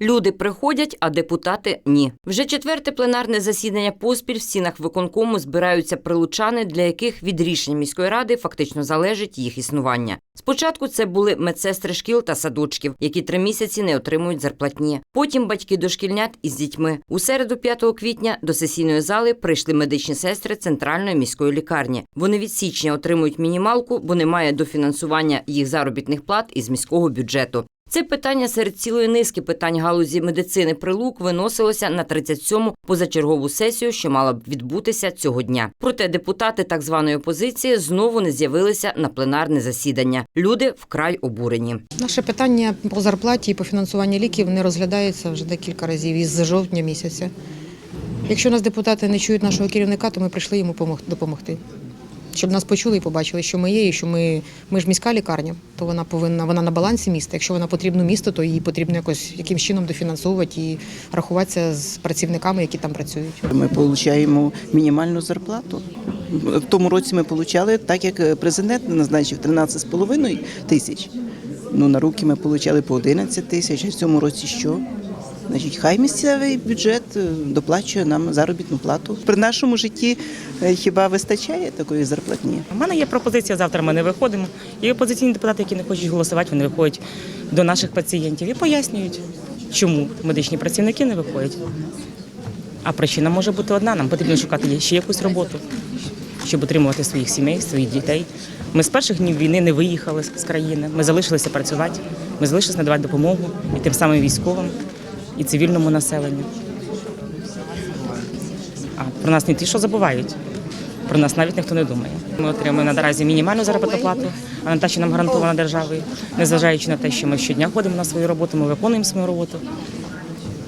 Люди приходять, а депутати ні. Вже четверте пленарне засідання поспіль в стінах виконкому збираються прилучани, для яких від рішень міської ради фактично залежить їх існування. Спочатку це були медсестри шкіл та садочків, які три місяці не отримують зарплатні. Потім батьки дошкільнят із дітьми. У середу 5 квітня до сесійної зали прийшли медичні сестри центральної міської лікарні. Вони від січня отримують мінімалку, бо немає дофінансування їх заробітних плат із міського бюджету. Це питання серед цілої низки питань галузі медицини прилук виносилося на 37-му позачергову сесію, що мала б відбутися цього дня. Проте депутати так званої опозиції знову не з'явилися на пленарне засідання. Люди вкрай обурені. Наше питання по зарплаті і по фінансуванню ліків не розглядається вже декілька разів із жовтня місяця. Якщо нас депутати не чують нашого керівника, то ми прийшли йому помог- допомогти. Щоб нас почули і побачили, що ми є, і що ми, ми ж міська лікарня, то вона повинна вона на балансі міста. Якщо вона потрібна місту, то її потрібно якось якимсь чином дофінансовувати і рахуватися з працівниками, які там працюють. Ми отримуємо мінімальну зарплату. В тому році ми отримали, так як президент назначив 13,5 тисяч. Ну, на руки ми отримали по 11 тисяч, а в цьому році що? Значить, хай місцевий бюджет е, доплачує нам заробітну плату. При нашому житті е, хіба вистачає такої зарплатні? У мене є пропозиція. Завтра ми не виходимо. І опозиційні депутати, які не хочуть голосувати, вони виходять до наших пацієнтів і пояснюють, чому медичні працівники не виходять. А причина може бути одна. Нам потрібно шукати ще якусь роботу, щоб утримувати своїх сімей, своїх дітей. Ми з перших днів війни не виїхали з країни. Ми залишилися працювати, ми залишилися надавати допомогу і тим самим військовим, і цивільному населенню. А про нас не ті, що забувають. Про нас навіть ніхто не думає. Ми отримуємо наразі мінімальну заробітну плату, а не та, що нам гарантована державою, незважаючи на те, що ми щодня ходимо на свою роботу, ми виконуємо свою роботу,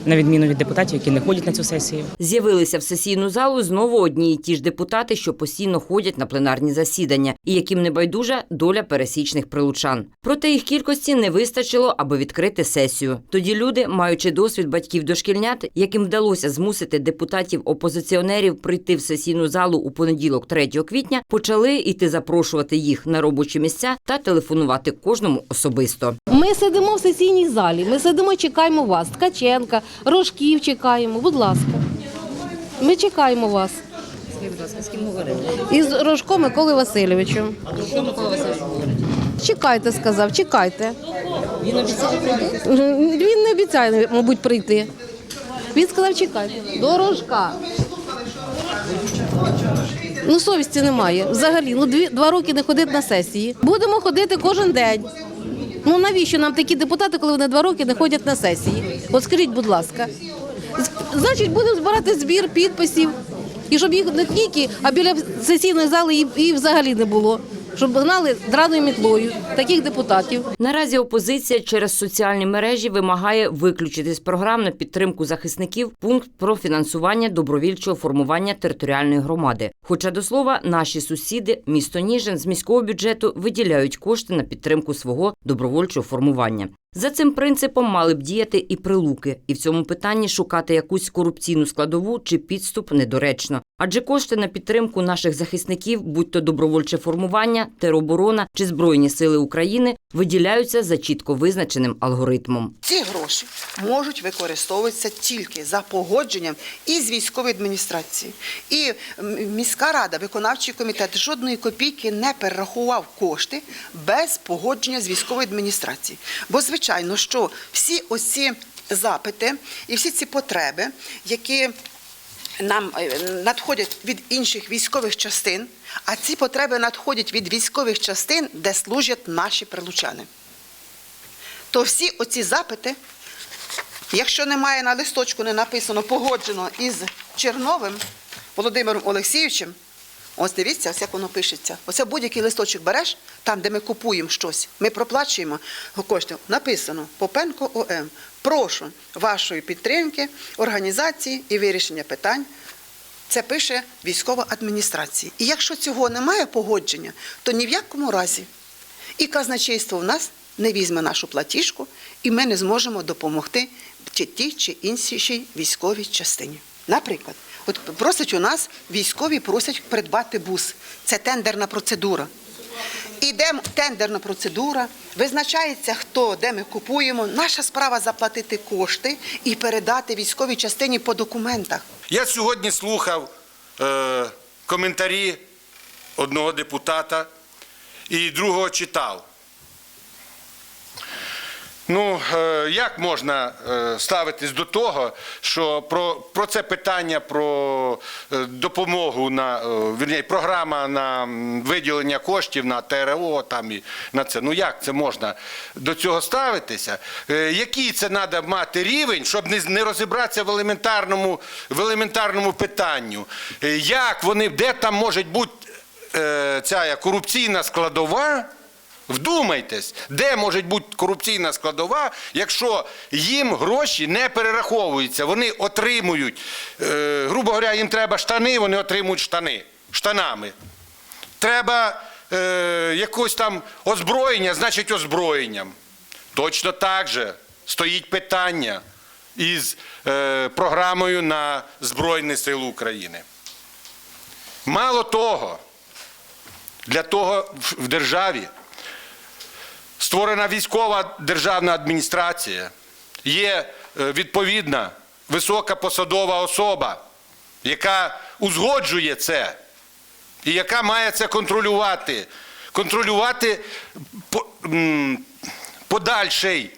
на відміну від депутатів, які не ходять на цю сесію. З'явилися в сесійну залу знову одні і ті ж депутати, що постійно ходять на пленарні засідання, і яким не байдужа доля пересічних прилучан. Проте їх кількості не вистачило, аби відкрити сесію. Тоді люди, маючи досвід батьків дошкільнят, яким вдалося змусити депутатів-опозиціонерів прийти в сесійну залу у понеділок, 3 квітня, почали йти запрошувати їх на робочі місця та телефонувати кожному особисто. Ми сидимо в сесійній залі, ми сидимо, чекаємо вас. Ткаченка, Рожків чекаємо. Будь ласка. Ми чекаємо вас. з ким говорили? Із Рожком Миколою Васильовичем. Що Микола Васильович Чекайте, сказав, чекайте. Він обіцяє прийти? Він не обіцяє, мабуть, прийти. Він сказав, чекайте. До Рожка. Ну, совісті немає. Взагалі, ну дві, два роки не ходити на сесії. Будемо ходити кожен день. Ну навіщо нам такі депутати, коли вони два роки не ходять на сесії? От скажіть, будь ласка. Значить, будемо збирати збір підписів. І щоб їх не тільки, а біля сесійної зали і, і взагалі не було. Щоб гнали драною мітлою таких депутатів. Наразі опозиція через соціальні мережі вимагає виключити з програм на підтримку захисників пункт про фінансування добровільчого формування територіальної громади. Хоча до слова, наші сусіди, місто Ніжин з міського бюджету виділяють кошти на підтримку свого добровольчого формування. За цим принципом мали б діяти і прилуки, і в цьому питанні шукати якусь корупційну складову чи підступ недоречно. Адже кошти на підтримку наших захисників, будь то добровольче формування, тероборона чи збройні сили України, виділяються за чітко визначеним алгоритмом. Ці гроші можуть використовуватися тільки за погодженням із військової адміністрації. І міська рада, виконавчий комітет жодної копійки не перерахував кошти без погодження з військової адміністрації. Бо, звичайно, що всі оці запити і всі ці потреби, які нам е, надходять від інших військових частин, а ці потреби надходять від військових частин, де служать наші прилучани. То всі оці запити, якщо немає на листочку не написано погоджено із Черновим Володимиром Олексійовичем, ось дивіться, ось як воно пишеться. Оце будь-який листочок береш, там, де ми купуємо щось, ми проплачуємо кошти. Написано Попенко ОМ. Прошу вашої підтримки, організації і вирішення питань. Це пише військова адміністрація. І якщо цього немає погодження, то ні в якому разі і казначейство в нас не візьме нашу платіжку, і ми не зможемо допомогти чи тій чи іншій військовій частині. Наприклад, от просять у нас військові просять придбати бус. Це тендерна процедура. Іде тендерна процедура, визначається, хто де ми купуємо. Наша справа заплатити кошти і передати військовій частині по документах. Я сьогодні слухав е, коментарі одного депутата і другого читав. Ну, е, як можна е, ставитись до того, що про, про це питання про е, допомогу на вірні, програма на виділення коштів на ТРО там і на це. Ну як це можна до цього ставитися? Який це треба мати рівень, щоб не, не розібратися в елементарному, в елементарному питанню? Як вони, де там може бути ця корупційна складова? Вдумайтесь, де може бути корупційна складова, якщо їм гроші не перераховуються, вони отримують, е, грубо говоря, їм треба штани, вони отримують штани штанами. Треба е, якось там озброєння, значить озброєнням. Точно так же стоїть питання із е, програмою на Збройні Сили України. Мало того, для того в- державі створена військова державна адміністрація, є е, відповідна висока посадова особа, яка узгоджує це і яка має це контролювати. Контролювати подальший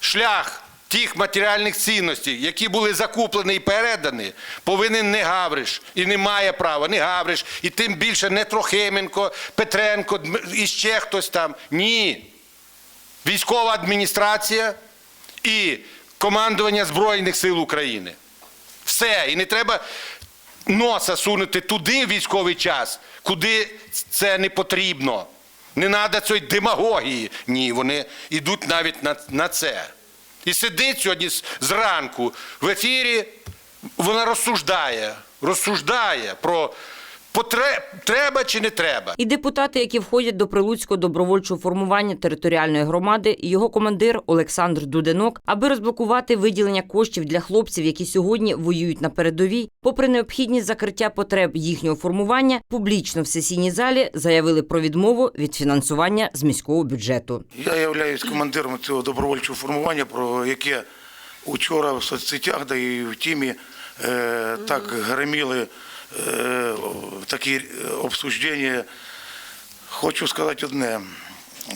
шлях тих матеріальних цінностей, які були закуплені і передані, повинен не Гавриш і не має права, не Гавриш, і тим більше не Трохименко, Петренко і ще хтось там. Ні. Військова адміністрація і командування Збройних сил України. Все. І не треба носа сунути туди в військовий час, куди це не потрібно. Не треба цієї демагогії. Ні, вони йдуть навіть на, на це. І сидить сьогодні зранку в ефірі, вона розсуждає, розсуждає про треба чи не треба. І депутати, які входять до Прилуцького добровольчого формування територіальної громади, і його командир Олександр Дуденок, аби розблокувати виділення коштів для хлопців, які сьогодні воюють на передовій, попри необхідність закриття потреб їхнього формування, публічно в сесійній залі заявили про відмову від фінансування з міського бюджету. Я являюсь командиром цього добровольчого формування, про яке учора в соцсетях, да і в тімі е, так греміли е, такі е, обсуждення. Хочу сказати одне.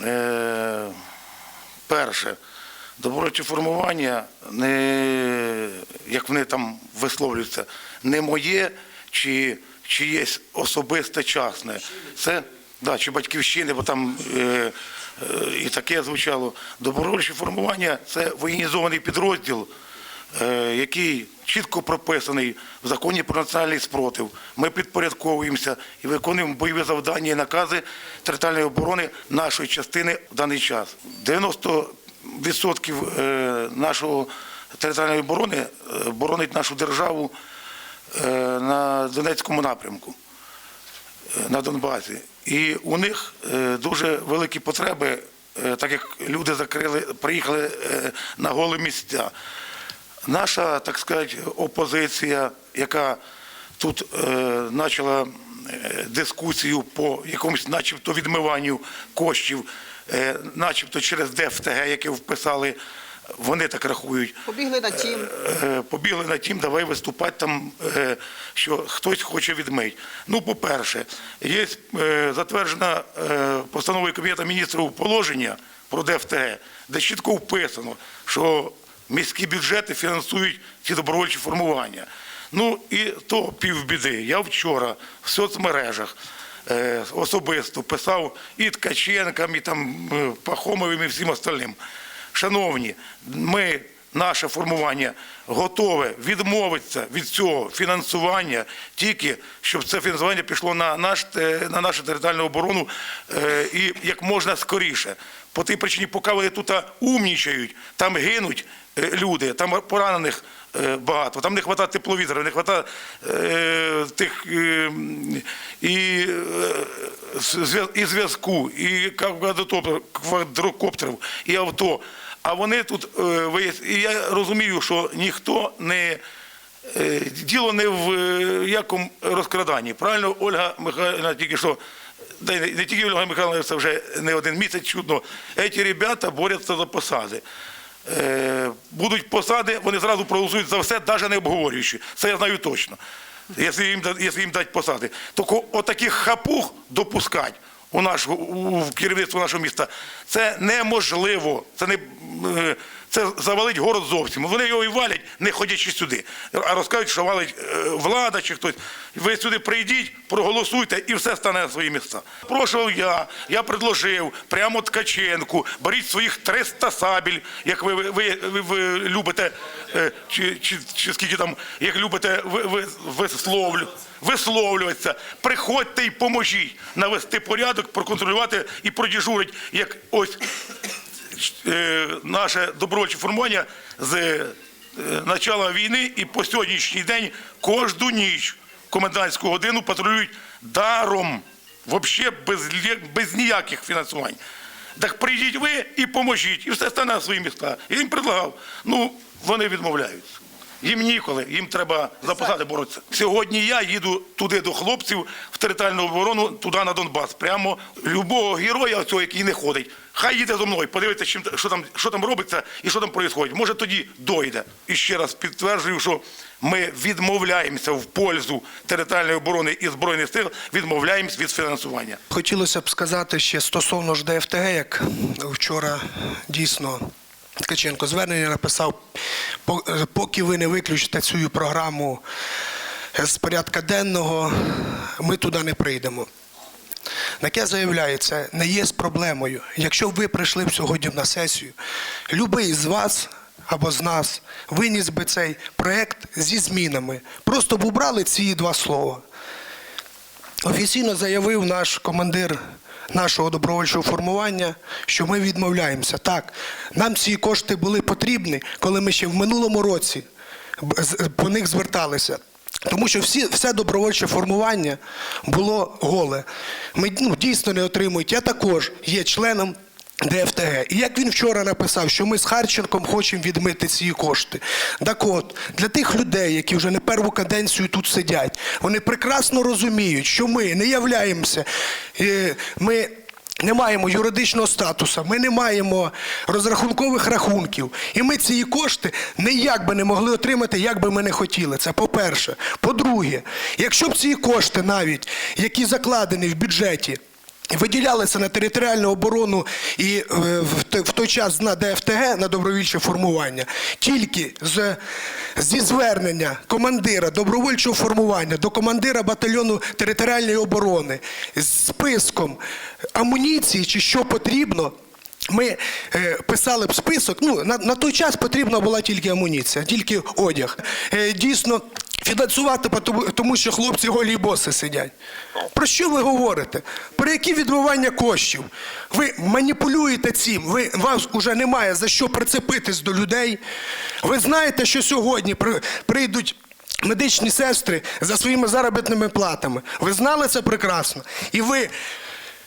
Е, перше, добровольче формування, не, як вони там висловлюються, не моє чи чиєсь особисте частне. Це да, чи батьківщини, бо там е, е, і таке звучало. Добровольче формування це воєнізований підрозділ, який чітко прописаний в законі про національний спротив. Ми підпорядковуємося і виконуємо бойові завдання і накази територіальної оборони нашої частини в даний час. 90% е, нашого територіальної оборони е, боронить нашу державу е, на Донецькому напрямку е, на Донбасі. І у них е, дуже великі потреби, е, так як люди закрили, приїхали е, на голі місця. Наша, так сказати, опозиція, яка тут е, почала е, дискусію по якомусь начебто відмиванню коштів, е, начебто через ДФТГ, яке вписали, вони так рахують. Побігли на тім. Е, побігли на тім, давай виступати там, е, що хтось хоче відмить. Ну, по-перше, є е, затверджена е, постановою Кабінету міністрів положення про ДФТГ, де чітко вписано, що міські бюджети фінансують ці добровольчі формування. Ну і то півбіди. Я вчора в соцмережах е, особисто писав і Ткаченкам, і там е, Пахомовим, і всім остальним. Шановні, ми, наше формування, готове відмовитися від цього фінансування, тільки щоб це фінансування пішло на, наш, е, на нашу територіальну оборону е, і як можна скоріше. По тій причині, поки вони тут умнічають, там гинуть люди, там поранених е, багато, там не вистачає тепловізора, не вистачає е, тих е, і, е, і зв'язку, і квадрокоптерів, і авто. А вони тут е, і я розумію, що ніхто не е, діло не в е, якому розкраданні. Правильно Ольга Михайлівна тільки що да не тільки Ольга Михайловна, це вже не один місяць чудно, ці ребята борються за посади. Е, будуть посади, вони зразу проголосують за все, навіть не обговорюючи. Це я знаю точно. Якщо їм, якщо їм дати посади. Тільки отаких хапух допускати у наш, у, керівництво нашого міста, це неможливо. Це не е, це завалить город зовсім. Вони його і валять, не ходячи сюди. А розкажуть, що валить е, влада чи хтось. Ви сюди прийдіть, проголосуйте і все стане на свої місця. Прошу я, я предложив прямо Ткаченку, беріть своїх 300 сабель, як ви, ви, ви, ви, любите, е, чи, чи, чи скільки там, як любите ви, ви, висловлю, висловлюватися. Приходьте і поможіть навести порядок, проконтролювати і продіжурити, як ось наше добровольче формування з е, начала війни і по сьогоднішній день кожну ніч комендантську годину патрулюють даром, взагалі без, без ніяких фінансувань. Так прийдіть ви і поможіть, і все стане на свої міста. Я їм предлагав. Ну, вони відмовляються. Їм ніколи, їм треба за боротися. Сьогодні я їду туди до хлопців в територіальну оборону, туди на Донбас. Прямо любого героя, цього, який не ходить. Хай їде зо мною, подивиться, чим, що, там, що там робиться і що там відбувається. Може тоді дойде. І ще раз підтверджую, що ми відмовляємося в пользу територіальної оборони і Збройних сил, відмовляємось від фінансування. Хотілося б сказати ще стосовно ж ДФТГ, як вчора дійсно Ткаченко звернення написав, «По- поки ви не виключите цю програму з порядка денного, ми туди не прийдемо. Так я заявляю, це не є проблемою. Якщо ви прийшли б сьогодні на сесію, любий з вас або з нас виніс би цей проект зі змінами. Просто б убрали ці два слова. Офіційно заявив наш командир нашого добровольчого формування, що ми відмовляємося. Так, нам ці кошти були потрібні, коли ми ще в минулому році по них зверталися. Тому що всі, все добровольче формування було голе. Ми ну, дійсно не отримують. Я також є членом ДФТГ. І як він вчора написав, що ми з Харченком хочемо відмити ці кошти. Так от, для тих людей, які вже не перву каденцію тут сидять, вони прекрасно розуміють, що ми не являємося. е, Ми не маємо юридичного статусу, ми не маємо розрахункових рахунків. І ми ці кошти ніяк би не могли отримати, як би ми не хотіли. Це по-перше. По-друге, якщо б ці кошти навіть, які закладені в бюджеті, виділялися на територіальну оборону і е, в той- час на ДФТГ, на добровільче формування, тільки з, зі звернення командира добровольчого формування до командира батальйону територіальної оборони з списком амуніції чи що потрібно. Ми е, писали б список. Ну на, на той час потрібна була тільки амуніція, тільки одяг. Е, дійсно, фінансувати, тому, що хлопці голі боси сидять. Про що ви говорите? Про які відмивання коштів? Ви маніпулюєте цим. Ви вас уже немає за що прицепитись до людей. Ви знаєте, що сьогодні при- прийдуть. Медичні сестри за своїми заробітними платами. Ви знали це прекрасно. І ви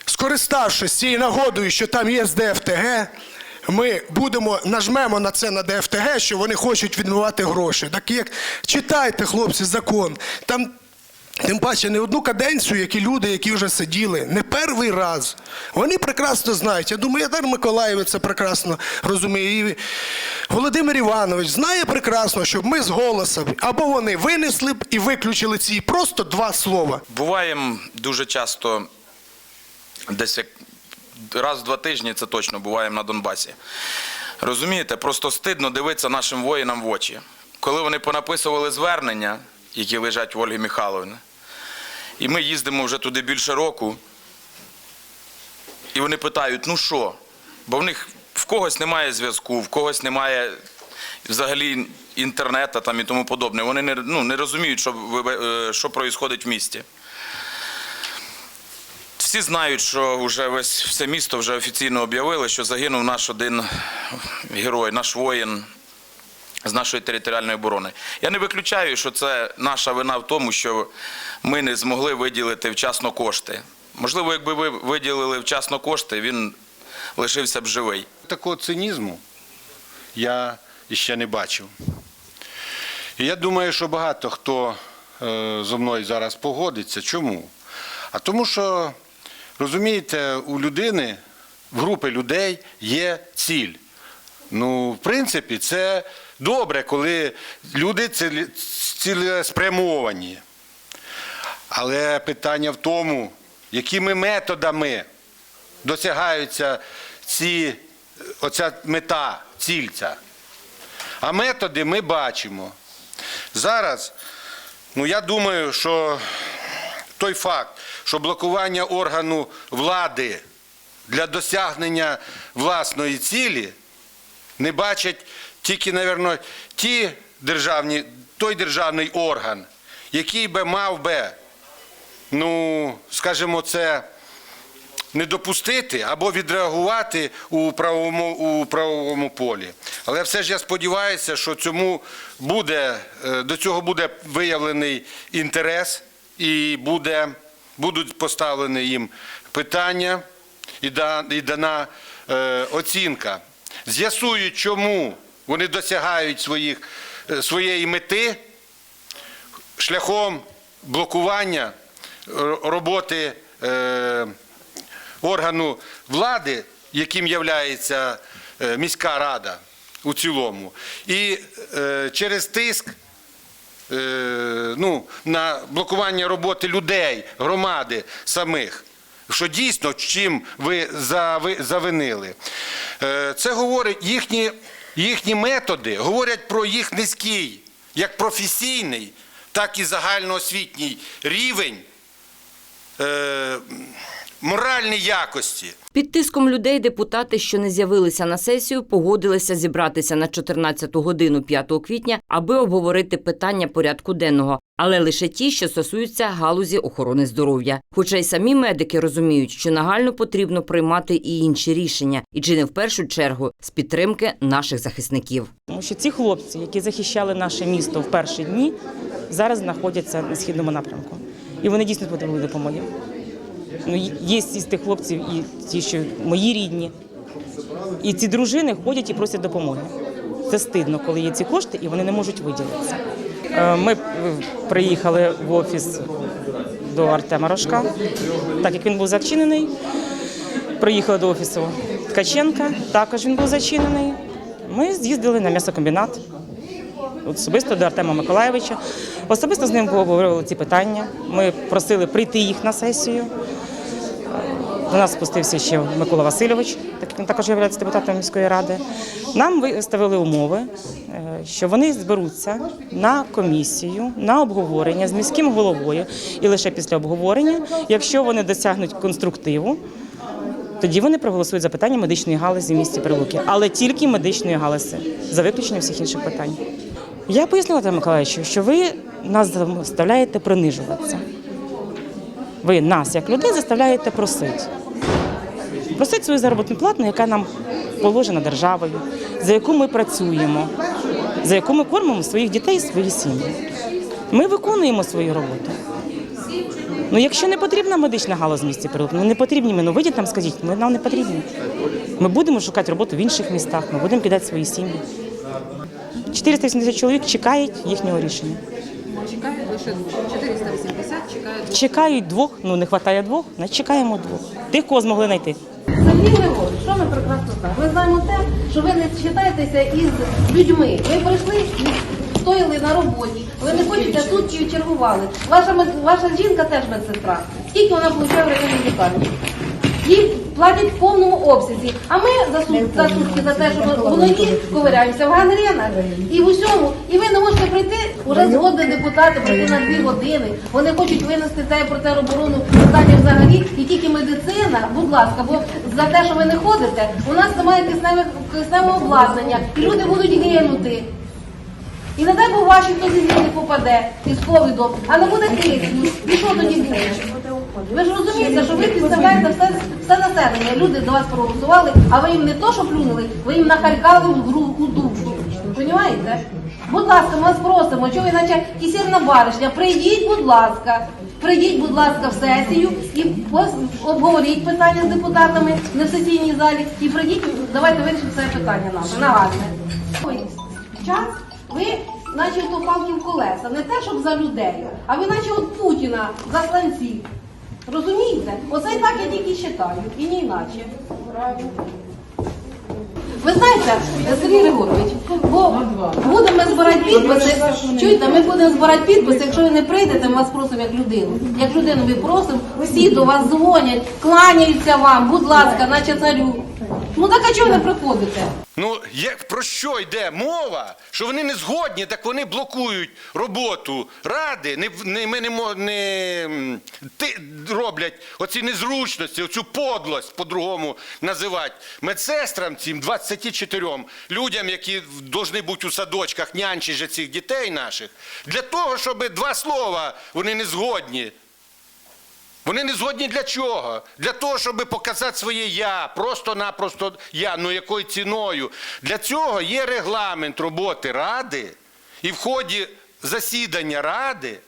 скориставшись цією нагодою, що там є з ДФТГ, ми будемо нажмемо на це на ДФТГ, що вони хочуть відмивати гроші. Так як читайте, хлопці, закон. Там тим паче не одну каденцію, які люди, які вже сиділи, не перший раз. Вони прекрасно знають. Я думаю, Ятар Миколаєвич це прекрасно розуміє. І Володимир Іванович знає прекрасно, щоб ми з голосом або вони винесли б і виключили ці просто два слова. Буваємо дуже часто, десь як раз в два тижні, це точно буваємо на Донбасі. Розумієте, просто стидно дивитися нашим воїнам в очі. Коли вони понаписували звернення, які лежать в Ольги Михайловни, і ми їздимо вже туди більше року, і вони питають, ну що? Бо в них в когось немає зв'язку, в когось немає взагалі інтернету і тому подобне. Вони не, ну, не розуміють, що, е, що відбувається в місті. Всі знають, що вже весь все місто вже офіційно об'явили, що загинув наш один герой, наш воїн з нашої територіальної оборони. Я не виключаю, що це наша вина в тому, що ми не змогли виділити вчасно кошти. Можливо, якби ви виділили вчасно кошти, він лишився б живий. Такого цинізму я ще не бачив. І я думаю, що багато хто е, зо мною зараз погодиться. Чому? А тому що Розумієте, у людини, в групи людей є ціль. Ну, в принципі, це добре, коли люди цілеспрямовані. Але питання в тому, якими методами досягаються ці, оця мета, ціль ця. А методи ми бачимо. Зараз, ну я думаю, що той факт, що блокування органу влади для досягнення власної цілі не бачать тільки, мабуть, ті державні, той державний орган, який би мав би, ну, скажімо, це не допустити або відреагувати у правовому, у правовому полі. Але все ж я сподіваюся, що цьому буде, е, до цього буде виявлений інтерес і буде, будуть поставлені їм питання і, дана е, оцінка. З'ясують, чому вони досягають своїх, е, своєї мети шляхом блокування роботи е, органу влади, яким є міська рада у цілому, і через тиск ну, на блокування роботи людей, громади самих. Що дійсно чим ви завинили. Е, Це говорить їхні, їхні методи, говорять про їх низький, як професійний, так і загальноосвітній рівень моральної якості. Під тиском людей депутати, що не з'явилися на сесію, погодилися зібратися на 14 годину 5 квітня, аби обговорити питання порядку денного, але лише ті, що стосуються галузі охорони здоров'я. Хоча й самі медики розуміють, що нагально потрібно приймати і інші рішення, і чи не в першу чергу з підтримки наших захисників. Тому що ці хлопці, які захищали наше місто в перші дні, зараз знаходяться на східному напрямку. І вони дійсно потребують допомоги. Ну, є із тих хлопців і ті, що мої рідні. І ці дружини ходять і просять допомоги. Це стидно, коли є ці кошти і вони не можуть виділитися. Е, Ми е, приїхали в офіс до Артема Рожка, так як він був зачинений. Приїхали до офісу Ткаченка, також він був зачинений. Ми з'їздили на м'ясокомбінат особисто до Артема Миколаєвича. Особисто з ним обговорювали ці питання. Ми просили прийти їх на сесію. До нас спустився ще Микола Васильович, так також є депутатом міської ради. Нам виставили умови, е, що вони зберуться на комісію, на обговорення з міським головою, і лише після обговорення, якщо вони досягнуть конструктиву, тоді вони проголосують за питання медичної галузі в місті Прилуки, але тільки медичної галузі, за виключенням всіх інших питань. Я пояснила Миколаївичу, що ви нас заставляєте принижуватися. Ви нас, як людей, заставляєте просити. Просити свою заробітну плату, яка нам положена державою, за яку ми працюємо, за яку ми кормимо своїх дітей і свої сім'ї. Ми виконуємо свою роботу. Ну, якщо не потрібна медична галузь в місті Прилук, ну не потрібні ми, ну вийдіть там, скажіть, ми нам не потрібні. Ми будемо шукати роботу в інших містах, ми будемо кидати свої сім'ї. 480 чоловік чекають їхнього рішення. Чекають лише 480 чекають. Двох, ну не вистачає двох, значить чекаємо двох. Тих, кого змогли знайти. Сергій що ми прекрасно знаємо? Ми знаємо те, що ви не читаєтеся із людьми. Ви прийшли, стояли на роботі, ви не хочете тут і чергували. Ваша, ваша жінка теж медсестра. Скільки вона получає в районній лікарні? Їй платять в повному обсязі. А ми за сутки за, сутки за те, що в голові ковиряємося в гангренах і в усьому. І ви не можете прийти, уже згодні депутати прийти на дві години. Вони хочуть винести це про тероборону питання взагалі. І тільки медицина, будь ласка, бо за те, що ви не ходите, у нас немає кисневих кисневого обладнання, і люди будуть гинути. І не дай Бог ваші хто зміни попаде із ковідом, а не буде кисню. І що тоді буде? Ви ж розумієте, що ви підставляєте все, все населення. Люди до вас проголосували, а ви їм не то, що плюнули, ви їм нахаркали в гру у душу. Понімаєте? Будь ласка, ми вас просимо, що ви наче кисірна баришня, прийдіть, будь ласка. Прийдіть, будь ласка, в сесію і обговоріть питання з депутатами не в сесійній залі. І прийдіть, давайте вирішимо це питання наше, нагальне. Ой, Час ви наче то палки в колеса, не те, щоб за людей, а ви наче от Путіна за сланці. Розумієте? Оце і так я тільки читаю, і не іначе. Ви знаєте, Сергій Григорович, бо будемо збирати підписи. Чуєте, ми будемо збирати підписи. Якщо ви не прийдете, ми вас просимо як людину. Як людину ми просимо, всі до вас дзвонять, кланяються вам, будь ласка, наче царю. Ну так а чого не приходите? Ну, як про що йде мова? Що вони не згодні, так вони блокують роботу ради, не, не, ми не, мо- не ти, роблять оці незручності, оцю подлость, по-другому називати медсестрам, цим 24 людям, які повинні бути у садочках, нянчить же цих дітей наших, для того, щоб два слова вони не згодні. Вони не згодні для чого? Для того, щоб показати своє я, просто-напросто я, ну якою ціною. Для цього є регламент роботи ради, і в ході засідання ради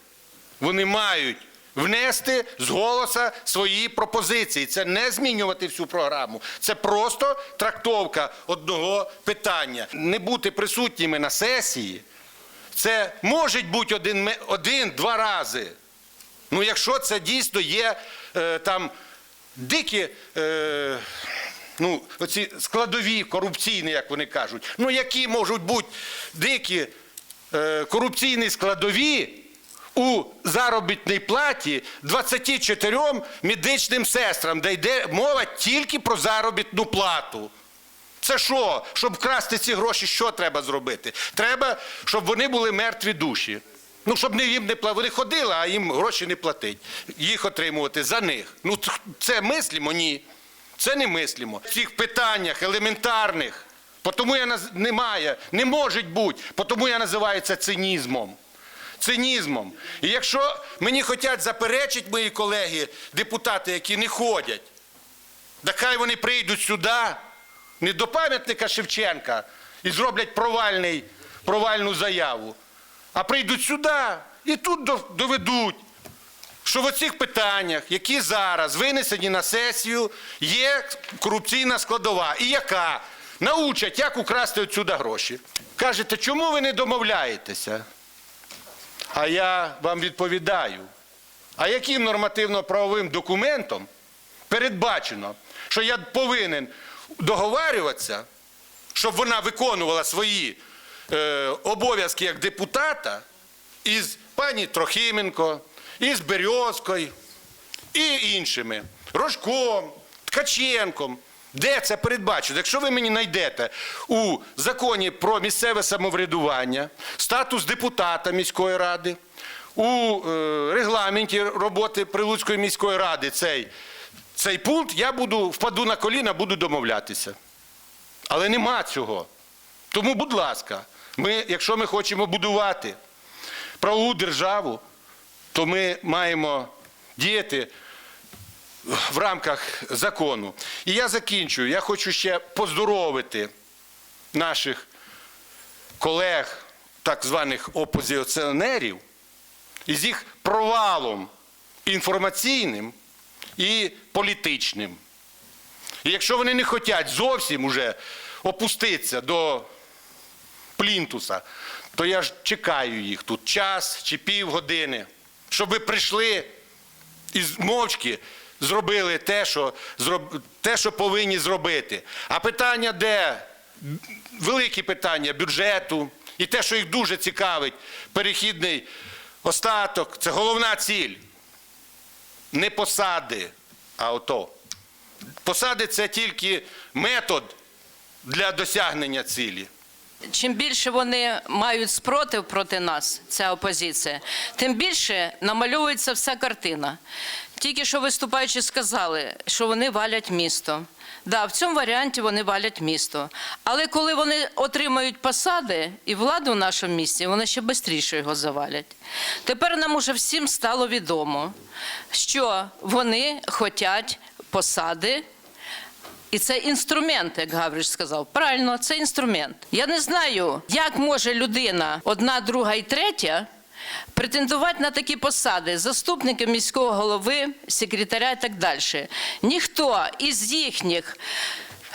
вони мають внести з голоса свої пропозиції. Це не змінювати всю програму. Це просто трактовка одного питання. Не бути присутніми на сесії. Це може бути один, один-два рази. Ну, якщо це дійсно є е, там дикі, е, ну, оці складові корупційні, як вони кажуть, ну які можуть бути дикі е, корупційні складові у заробітній платі 24 медичним сестрам, де йде мова тільки про заробітну плату. Це що? Щоб вкрасти ці гроші, що треба зробити? Треба, щоб вони були мертві душі. Ну, щоб не їм не пла- Вони ходили, а їм гроші не платить. Їх отримувати за них. Ну, це мислимо? Ні. Це не мислимо. В цих питаннях елементарних. Тому я наз... немає, не може бути, тому я називаю це цинізмом. Цинізмом. І якщо мені хочуть заперечити мої колеги, депутати, які не ходять, так хай вони прийдуть сюди, не до пам'ятника Шевченка і зроблять провальний, провальну заяву, а прийдуть сюди і тут доведуть, що в оцих питаннях, які зараз винесені на сесію, є корупційна складова. І яка? Научать, як украсти отсюди гроші. Кажете, чому ви не домовляєтеся? А я вам відповідаю. А яким нормативно-правовим документом передбачено, що я повинен договарюватися, щоб вона виконувала свої е, обов'язки як депутата із пані Трохименко, із Березкою і іншими, Рожком, Ткаченком. Де це передбачено? Якщо ви мені знайдете у законі про місцеве самоврядування, статус депутата міської ради, у е, регламенті роботи Прилуцької міської ради цей, цей пункт, я буду впаду на коліна, буду домовлятися. Але нема цього. Тому, будь ласка, ми, якщо ми хочемо будувати правову державу, то ми маємо діяти в рамках закону. І я закінчую. Я хочу ще поздоровити наших колег, так званих опозиціонерів, із їх провалом інформаційним і політичним. І якщо вони не хочуть зовсім уже опуститися до плінтуса, то я ж чекаю їх тут час чи півгодини, щоб ви прийшли і мовчки зробили те, що, те, що повинні зробити. А питання де? Великі питання бюджету і те, що їх дуже цікавить, перехідний остаток це головна ціль. Не посади, а ото. Посади це тільки метод для досягнення цілі. Чим більше вони мають спротив проти нас, ця опозиція, тим більше намальовується вся картина. Тільки що виступаючи сказали, що вони валять місто. Да, в цьому варіанті вони валять місто. Але коли вони отримають посади і владу в нашому місті, вони ще швидше його завалять. Тепер нам уже всім стало відомо, що вони хочуть посади. І це інструмент, як Гавриш сказав. Правильно, це інструмент. Я не знаю, як може людина, одна, друга і третя, претендувати на такі посади заступника міського голови, секретаря і так далі. Ніхто із їхніх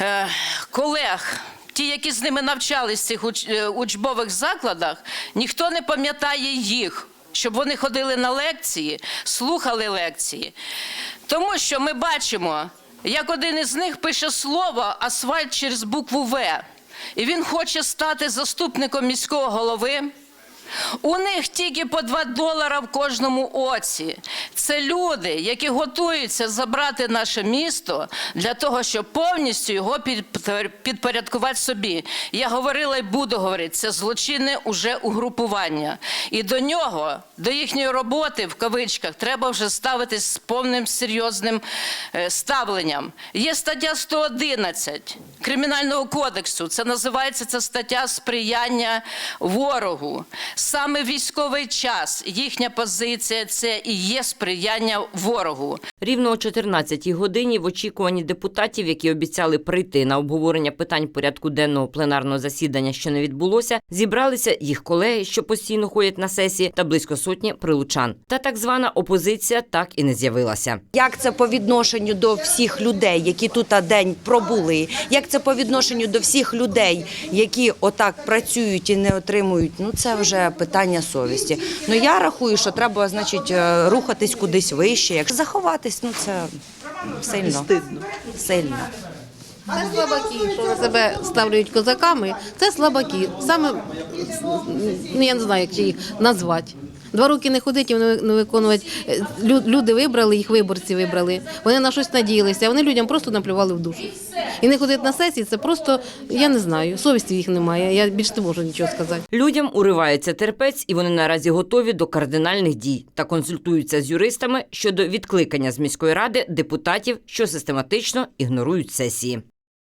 е, колег. Ті, які з ними навчались в цих е, учбових закладах, ніхто не пам'ятає їх, щоб вони ходили на лекції, слухали лекції. Тому що ми бачимо, як один із них пише слово асфальт через букву В. І він хоче стати заступником міського голови. У них тільки по 2 долара в кожному оці. Це люди, які готуються забрати наше місто для того, щоб повністю його підпорядкувати собі. Я говорила і буду говорити, це злочинне уже угрупування. І до нього, до їхньої роботи в кавичках, треба вже ставитись з повним серйозним е, ставленням. Є стаття 111 Кримінального кодексу. Це називається ця стаття сприяння ворогу. Саме військовий час їхня позиція це і є сприяння ворогу. Рівно о 14-й годині в очікуванні депутатів, які обіцяли прийти на обговорення питань порядку денного пленарного засідання, що не відбулося, зібралися їх колеги, що постійно ходять на сесії, та близько сотні прилучан. Та так звана опозиція так і не з'явилася. Як це по відношенню до всіх людей, які тут день пробули? Як це по відношенню до всіх людей, які отак працюють і не отримують? Ну це вже питання совісті. Ну я рахую, що треба, значить, е, рухатись кудись вище. Якщо заховатись, ну це сильно. Стидно. Сильно. Це слабаки, що на себе ставлюють козаками. Це слабаки. Саме ну я не знаю, як їх назвати. Два роки не ходить і не не виконувати. Е, лю- Люди вибрали, їх виборці вибрали. Вони на щось надіялися, а вони людям просто наплювали в душу. І не ходити на сесії, це просто, я не знаю, совісті їх немає. Я більше не можу нічого сказати. Людям уривається терпець, і вони наразі готові до кардинальних дій та консультуються з юристами щодо відкликання з міської ради депутатів, що систематично ігнорують сесії.